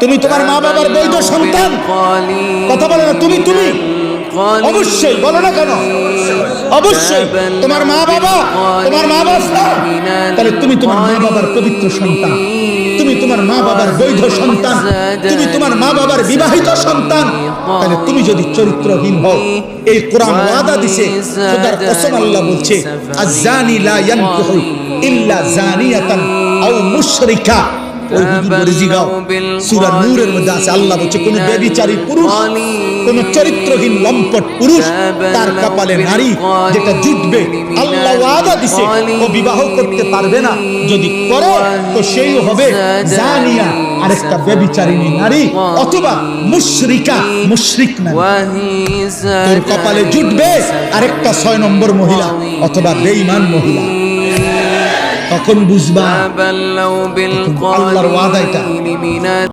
তুমি তোমার মা বাবার বৈধ সন্তান। কথা বলে না, তুমি তুমি। অবশ্যই, বলো না কেন? অবশ্যই, তোমার মা বাবা, তোমার মা বাবা। তাহলে তুমি তোমার মা বাবার পবিত্র সন্তান। তুমি তোমার মা বাবার বৈধ সন্তান। তুমি তোমার মা বাবার বিবাহিত সন্তান। তাহলে তুমি যদি চরিত্রহীন হও, এই কোরআন ওয়াদা দিছে কসম আল্লাহ বলছে আজানি লা ইয়ানকুহু ইল্লা জানিয়াতান আও মুশরিকা। ওই হুজুর রিজি গাও সূরা নূরের মধ্যে আছে আল্লাহ বলছে কোন বেবিচারী পুরুষ কোন চরিত্রহীন লম্পট পুরুষ তার কপালে নারী যেটা জুটবে আল্লাহ ওয়াদা দিছে ও বিবাহ করতে পারবে না। যদি করে তো সেই হবে জানিয়া আরেকটা বেবিচারিণী নারী অথবা মুশরিকা মুশরিক নারী। তোর কপালে জুটবে আরেকটা ছয় নম্বর মহিলা অথবা বেঈমান মহিলা। তখন বুঝবা আল্লাহর ওয়াদা এটা